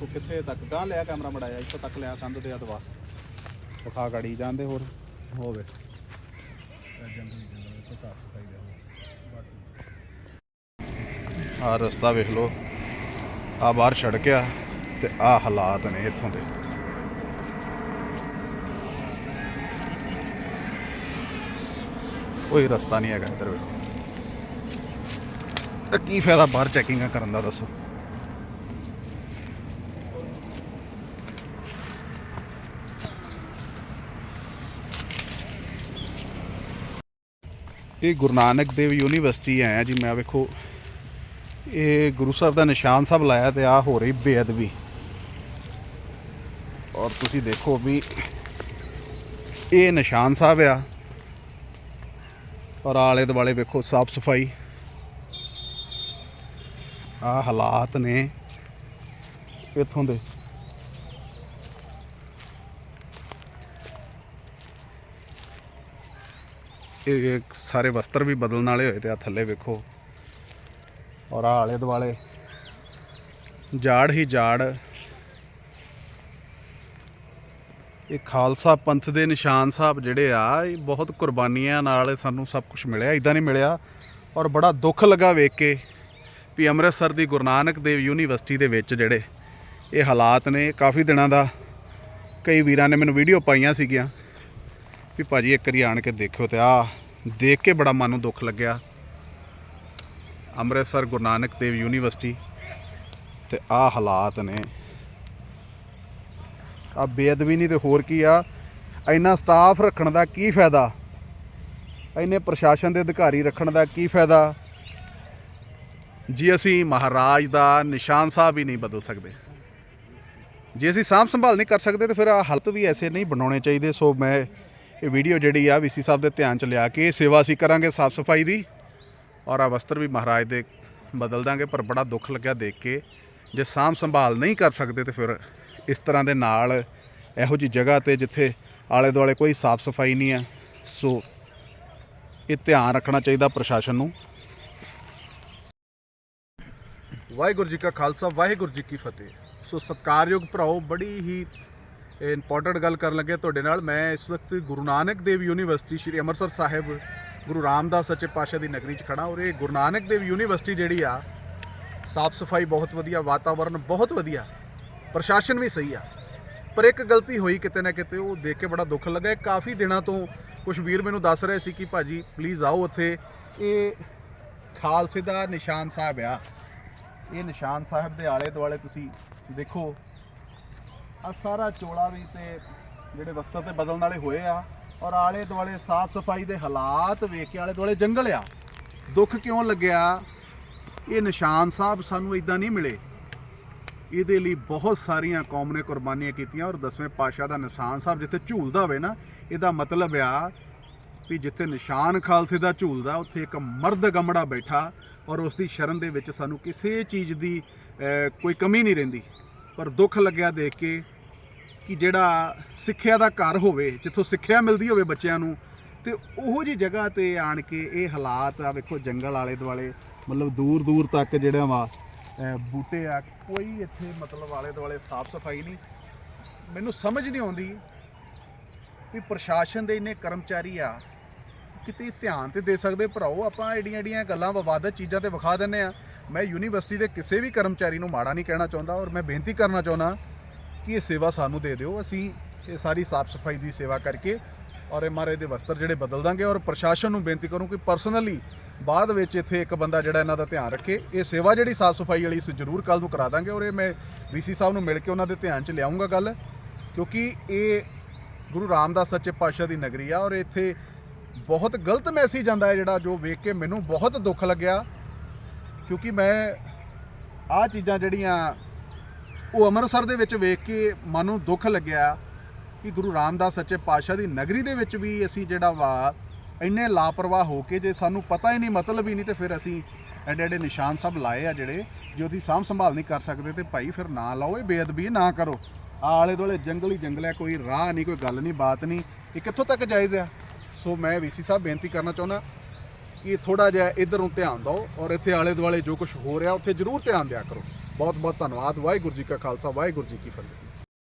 ਦੇਖੋ ਕਿੱਥੇ ਤੱਕ? ਗਾਂ ਲਿਆ ਕੈਮਰਾ ਮੜਾਇਆ ਇੱਥੋਂ ਤੱਕ ਲਿਆ ਕੰਧ ਤੇ ਆ ਦਵਾ ਵਿਖਾ ਗੜੀ ਜਾਂਦੇ ਹੋਰ। ਹੋਵੇ। ਆ ਰਸਤਾ ਵੇਖ ਲਓ। ਆ ਬਾਹਰ ਸੜਕ ਆ ਤੇ ਆ ਹਾਲਾਤ ਨੇ ਇੱਥੋਂ ਦੇ। ਕੋਈ ਰਸਤਾ ਨਹੀਂ ਹੈਗਾ ਇੱਧਰ ਵੇਖੋ। ਤਾਂ ਕੀ ਫਾਇਦਾ ਬਾਹਰ ਚੈਕਿੰਗਾਂ ਕਰਨ ਦਾ ਦੱਸੋ? ਇਹ ਗੁਰੂ ਨਾਨਕ ਦੇਵ ਯੂਨੀਵਰਸਿਟੀ ਆਇਆ ਜੀ, ਮੈਂ ਵੇਖੋ, ਇਹ ਗੁਰੂ ਸਾਹਿਬ ਦਾ ਨਿਸ਼ਾਨ ਸਾਹਿਬ ਲਾਇਆ ਤੇ ਆ ਹੋ ਰਹੀ ਬੇਅਦਬੀ। ਔਰ ਤੁਸੀਂ ਦੇਖੋ ਵੀ ਇਹ ਨਿਸ਼ਾਨ ਸਾਹਿਬ ਆ, ਔਰ ਆਲੇ ਦੁਆਲੇ ਵੇਖੋ ਸਾਫ਼ ਸਫ਼ਾਈ। ਆ ਹਾਲਾਤ ਨੇ ਇੱਥੋਂ ਦੇ। ਇਹ ਸਾਰੇ ਵਸਤਰ ਵੀ ਬਦਲਣ ਵਾਲੇ ਹੋਏ ਤੇ ਆ ਥੱਲੇ ਵੇਖੋ। ਔਰ ਆਹ ਆਲੇ ਦੁਆਲੇ ਜਾੜ ਹੀ ਜਾੜ। ਇਹ ਖਾਲਸਾ ਪੰਥ ਦੇ ਨਿਸ਼ਾਨ ਸਾਹਿਬ ਜਿਹੜੇ ਆ, ਇਹ ਬਹੁਤ ਕੁਰਬਾਨੀਆਂ ਨਾਲ ਸਾਨੂੰ ਸਭ ਕੁਝ ਮਿਲਿਆ ਇਦਾਂ ਨਹੀਂ ਮਿਲਿਆ। ਔਰ ਬੜਾ ਦੁੱਖ ਲੱਗਾ ਵੇਖ ਕੇ ਵੀ ਅੰਮ੍ਰਿਤਸਰ ਦੀ ਗੁਰੂ ਨਾਨਕ ਦੇਵ ਯੂਨੀਵਰਸਿਟੀ ਦੇ ਵਿੱਚ ਜਿਹੜੇ ਇਹ ਹਾਲਾਤ ਨੇ, ਕਾਫੀ ਦਿਨਾਂ ਦਾ ਕਈ ਵੀਰਾਂ ਨੇ ਮੈਨੂੰ ਵੀਡੀਓ ਪਾਈਆਂ ਸੀਗੀਆਂ। ਵੀ ਭਾਜੀ ਇੱਕ ਵਾਰੀ ਆਣ ਕੇ ਦੇਖਿਓ ਤੇ ਆ ਦੇਖ ਕੇ ਬੜਾ ਮਨ ਨੂੰ ਦੁੱਖ ਲੱਗਿਆ। ਅੰਮ੍ਰਿਤਸਰ ਗੁਰੂ ਨਾਨਕ ਦੇਵ ਯੂਨੀਵਰਸਿਟੀ ਤੇ ਆ ਹਾਲਾਤ ਨੇ। ਆ ਬੇਅਦਬੀ ਨਹੀਂ ਤੇ ਹੋਰ ਕੀ ਆ, ਇੰਨਾ ਸਟਾਫ ਰੱਖਣ ਦਾ ਕੀ ਫਾਇਦਾ? ਇੰਨੇ ਪ੍ਰਸ਼ਾਸਨ ਦੇ ਅਧਿਕਾਰੀ ਰੱਖਣ ਦਾ ਕੀ ਫਾਇਦਾ? ਜੇ ਅਸੀਂ ਮਹਾਰਾਜ ਦਾ ਨਿਸ਼ਾਨ ਸਾਹਿਬ ਹੀ ਨਹੀਂ ਬਦਲ ਸਕਦੇ। ਜੇ ਅਸੀਂ ਸਾਂਭ ਸੰਭਾਲ ਨਹੀਂ ਕਰ ਸਕਦੇ ਤੇ ਫਿਰ ਆ ਹਾਲਤ ਵੀ ਐਸੇ ਨਹੀਂ ਬਣਾਉਣੇ ਚਾਹੀਦੇ, ਸੋ ਮੈਂ ਇਹ ਵੀਡੀਓ ਜਿਹੜੀ ਆ ਵੀਸੀ ਸਾਹਿਬ ਦੇ ਧਿਆਨ ਚ ਲਿਆ ਕੇ ਸੇਵਾ ਅਸੀਂ ਕਰਾਂਗੇ ਸਾਫ਼ ਸਫ਼ਾਈ ਦੀ ਔਰ ਆ ਵਸਤਰ ਵੀ ਮਹਾਰਾਜ ਦੇ ਬਦਲ ਦਾਂਗੇ, ਪਰ ਬੜਾ ਦੁੱਖ ਲੱਗਿਆ ਦੇਖ ਕੇ। ਜੇ ਸਾਂਭ ਸੰਭਾਲ ਨਹੀਂ ਕਰ ਸਕਦੇ ਤੇ ਫਿਰ ਇਸ ਤਰ੍ਹਾਂ ਦੇ ਨਾਲ ਇਹੋ ਜੀ ਜਗ੍ਹਾ ਤੇ ਜਿੱਥੇ ਆਲੇ ਦੁਆਲੇ ਕੋਈ ਸਾਫ਼ ਸਫ਼ਾਈ ਨਹੀਂ ਆ, ਸੋ ਇਹ ਧਿਆਨ ਰੱਖਣਾ ਚਾਹੀਦਾ ਪ੍ਰਸ਼ਾਸਨ ਨੂੰ। ਵਾਹਿਗੁਰੂ ਜੀ ਕਾ ਖਾਲਸਾ, ਵਾਹਿਗੁਰੂ ਜੀ ਕੀ ਫਤਿਹ। ਸੋ ਸਤਿਕਾਰਯੋਗ ਭਰਾਓ, ਬੜੀ ਹੀ ਇੰਪੋਰਟੈਂਟ ਗੱਲ ਕਰਨ ਲੱਗੇ ਤੁਹਾਡੇ ਨਾਲ। ਮੈਂ ਇਸ ਵਕਤ ਗੁਰੂ ਨਾਨਕ ਦੇਵ ਯੂਨੀਵਰਸਿਟੀ, ਸ਼੍ਰੀ ਅੰਮ੍ਰਿਤਸਰ ਸਾਹਿਬ, ਗੁਰੂ ਰਾਮਦਾਸ ਸੱਚੇ ਪਾਤਸ਼ਾਹ ਦੀ ਨਗਰੀ 'ਚ ਖੜਾ ਔਰ ਇਹ ਗੁਰੂ ਨਾਨਕ ਦੇਵ ਯੂਨੀਵਰਸਿਟੀ ਜਿਹੜੀ ਆ, ਸਾਫ਼ ਸਫ਼ਾਈ ਬਹੁਤ ਵਧੀਆ ਵਾਤਾਵਰਨ ਬਹੁਤ ਵਧੀਆ, ਪ੍ਰਸ਼ਾਸਨ ਵੀ ਸਹੀ ਆ। ਪਰ ਇੱਕ ਗਲਤੀ ਹੋਈ ਕਿਤੇ ਨਾ ਕਿਤੇ, ਉਹ ਦੇਖ ਕੇ ਬੜਾ ਦੁੱਖ ਲੱਗਾ। ਕਾਫੀ ਦਿਨਾਂ ਤੋਂ ਕੁਝ ਵੀਰ ਮੈਨੂੰ ਦੱਸ ਰਹੇ ਸੀ ਕਿ ਭਾਜੀ ਪਲੀਜ਼ ਆਓ ਉੱਥੇ। ਇਹ ਖਾਲਸੇ ਦਾ ਨਿਸ਼ਾਨ ਸਾਹਿਬ ਆ। ਇਹ ਨਿਸ਼ਾਨ ਸਾਹਿਬ ਦੇ ਆਲੇ ਦੁਆਲੇ ਤੁਸੀਂ ਦੇਖੋ। ਆ ਸਾਰਾ ਚੋਲਾ ਵੀ ਤੇ ਜਿਹੜੇ ਵਸਤਰ ਤੇ ਬਦਲਣ ਵਾਲੇ ਹੋਏ ਆ ਔਰ ਆਲੇ ਦੁਆਲੇ ਸਾਫ਼ ਸਫ਼ਾਈ ਦੇ ਹਾਲਾਤ ਵੇਖ ਕੇ ਆਲੇ ਦੁਆਲੇ ਜੰਗਲ ਆ। ਦੁੱਖ ਕਿਉਂ ਲੱਗਿਆ? ਇਹ ਨਿਸ਼ਾਨ ਸਾਹਿਬ ਸਾਨੂੰ ਇਦਾਂ ਨਹੀਂ ਮਿਲੇ। ਇਹਦੇ ਲਈ ਬਹੁਤ ਸਾਰੀਆਂ ਕੌਮ ਨੇ ਕੁਰਬਾਨੀਆਂ ਕੀਤੀਆਂ ਔਰ ਦਸਵੇਂ ਪਾਤਸ਼ਾਹ ਦਾ ਨਿਸ਼ਾਨ ਸਾਹਿਬ ਜਿੱਥੇ ਝੂਲਦਾ ਹੋਵੇ ਨਾ, ਇਹਦਾ ਮਤਲਬ ਆ ਵੀ ਜਿੱਥੇ ਨਿਸ਼ਾਨ ਖਾਲਸੇ ਦਾ ਝੂਲਦਾ, ਉੱਥੇ ਇੱਕ ਮਰਦ ਗਮੜਾ ਬੈਠਾ ਔਰ ਉਸ ਦੀ ਸ਼ਰਨ ਦੇ ਵਿੱਚ ਸਾਨੂੰ ਕਿਸੇ ਚੀਜ਼ ਦੀ ਕੋਈ ਕਮੀ ਨਹੀਂ ਰਹਿੰਦੀ। ਪਰ ਦੁੱਖ ਲੱਗਿਆ ਦੇਖ ਕੇ ਕਿ ਜਿਹੜਾ ਸਿੱਖਿਆ ਦਾ ਘਰ ਹੋਵੇ, ਜਿੱਥੋਂ ਸਿੱਖਿਆ ਮਿਲਦੀ ਹੋਵੇ ਬੱਚਿਆਂ ਨੂੰ, ਤੇ ਉਹੋ ਜੀ ਜਗ੍ਹਾ ਤੇ ਆਣ ਕੇ ਇਹ ਹਾਲਾਤ ਆ ਵੇਖੋ ਜੰਗਲ ਆਲੇ ਦੁਆਲੇ, ਮਤਲਬ ਦੂਰ ਦੂਰ ਤੱਕ ਜਿਹੜਾ ਵਾ ਬੂਟੇ ਆ, ਕੋਈ ਇੱਥੇ ਮਤਲਬ ਆਲੇ ਦੁਆਲੇ ਸਾਫ਼ ਸਫ਼ਾਈ ਨਹੀਂ। ਮੈਨੂੰ ਸਮਝ ਨਹੀਂ ਆਉਂਦੀ ਵੀ ਪ੍ਰਸ਼ਾਸਨ ਦੇ ਇੰਨੇ ਕਰਮਚਾਰੀ ਆ, ਕਿਤੇ ਧਿਆਨ ਤੇ ਦੇ ਸਕਦੇ? ਭਰਾਓ, ਆਪਾਂ ਏਡੀਆਂ ਏਡੀਆਂ ਗੱਲਾਂ ਵਿਵਾਦਤ ਚੀਜ਼ਾਂ ਤੇ ਵਿਖਾ ਦਿੰਨੇ ਆ। ਮੈਂ ਯੂਨੀਵਰਸਿਟੀ ਦੇ ਕਿਸੇ ਵੀ ਕਰਮਚਾਰੀ ਨੂੰ ਮਾੜਾ ਨਹੀਂ ਕਹਿਣਾ ਚਾਹੁੰਦਾ ਔਰ ਮੈਂ ਬੇਨਤੀ ਕਰਨਾ ਚਾਹੁੰਦਾ ਕਿ ਇਹ ਸੇਵਾ ਸਾਨੂੰ ਦੇ ਦਿਓ। ਅਸੀਂ ਇਹ ਸਾਰੀ ਸਾਫ਼ ਸਫ਼ਾਈ ਦੀ ਸੇਵਾ ਕਰਕੇ ਔਰ ਇਹ ਮਾਰੇ ਦੇ ਵਸਤਰ ਜਿਹੜੇ ਬਦਲ ਦਾਂਗੇ ਔਰ ਪ੍ਰਸ਼ਾਸਨ ਨੂੰ ਬੇਨਤੀ ਕਰੂੰ ਕਿ ਪਰਸਨਲੀ ਬਾਅਦ ਵਿੱਚ ਇੱਥੇ ਇੱਕ ਬੰਦਾ ਜਿਹੜਾ ਇਹਨਾਂ ਦਾ ਧਿਆਨ ਰੱਖੇ। ਇਹ ਸੇਵਾ ਜਿਹੜੀ ਸਾਫ਼ ਸਫ਼ਾਈ ਵਾਲੀ ਅਸੀਂ ਜ਼ਰੂਰ ਕੱਲ ਨੂੰ ਕਰਾ ਦਾਂਗੇ ਔਰ ਇਹ ਮੈਂ ਵੀਸੀ ਸਾਹਿਬ ਨੂੰ ਮਿਲ ਕੇ ਉਹਨਾਂ ਦੇ ਧਿਆਨ 'ਚ ਲਿਆਉਂਗਾ ਗੱਲ, ਕਿਉਂਕਿ ਇਹ ਗੁਰੂ ਰਾਮਦਾਸ ਸੱਚੇ ਪਾਤਸ਼ਾਹ ਦੀ ਨਗਰੀ ਆ ਔਰ ਇੱਥੇ ਬਹੁਤ ਗਲਤ ਮੈਸੇਜ ਆਂਦਾ ਹੈ ਜਿਹੜਾ ਜੋ ਵੇਖ ਕੇ ਮੈਨੂੰ ਬਹੁਤ ਦੁੱਖ ਲੱਗਿਆ। ਕਿਉਂਕਿ ਮੈਂ ਆ ਚੀਜ਼ਾਂ ਜਿਹੜੀਆਂ ਉਹ ਅੰਮ੍ਰਿਤਸਰ ਦੇ ਵਿੱਚ ਵੇਖ ਕੇ ਮਨ ਨੂੰ ਦੁੱਖ ਲੱਗਿਆ ਕਿ ਗੁਰੂ ਰਾਮਦਾਸ ਸੱਚੇ ਪਾਤਸ਼ਾਹ ਦੀ ਨਗਰੀ ਦੇ ਵਿੱਚ ਵੀ ਅਸੀਂ ਜਿਹੜਾ ਵਾ ਇੰਨੇ ਲਾਪਰਵਾਹ ਹੋ ਕੇ ਜੇ ਸਾਨੂੰ ਪਤਾ ਹੀ ਨਹੀਂ, ਮਤਲਬ ਹੀ ਨਹੀਂ ਤੇ ਫਿਰ ਅਸੀਂ ਐਡੇ ਐਡੇ ਨਿਸ਼ਾਨ ਸਭ ਲਾਏ ਆ ਜਿਹੜੇ ਜੇ ਉਹਦੀ ਸਾਂਭ ਸੰਭਾਲ ਨਹੀਂ ਕਰ ਸਕਦੇ ਤੇ ਭਾਈ ਫਿਰ ਨਾ ਲਾਓ, ਇਹ ਬੇਅਦਬੀ ਨਾ ਕਰੋ। ਆਹ ਆਲੇ ਦੁਆਲੇ ਜੰਗਲ ਹੀ ਜੰਗਲ ਹੈ ਕੋਈ ਰਾਹ ਨਹੀਂ, ਕੋਈ ਗੱਲ ਨਹੀਂ, ਬਾਤ ਨਹੀਂ, ਇਹ ਕਿੱਥੋਂ ਤੱਕ ਜਾਇਜ਼ ਆ? ਸੋ ਮੈਂ ਵੀਸੀ ਸਾਹਿਬ ਬੇਨਤੀ ਕਰਨਾ ਚਾਹੁੰਦਾ ਕਿ ਥੋੜਾ ਜਿਹਾ ਇਧਰ ਨੂੰ ਧਿਆਨ ਦਿਓ ਔਰ ਇੱਥੇ ਆਲੇ ਦੁਆਲੇ ਜੋ ਕੁਝ ਹੋ ਰਿਹਾ, ਉੱਥੇ ਜ਼ਰੂਰ ਧਿਆਨ ਦਿਆ ਕਰੋ। ਬਹੁਤ ਬਹੁਤ ਧੰਨਵਾਦ। ਵਾਹਿਗੁਰੂ ਜੀ ਕਾ ਖਾਲਸਾ, ਵਾਹਿਗੁਰੂ ਜੀ ਕੀ ਫਤਿਹ।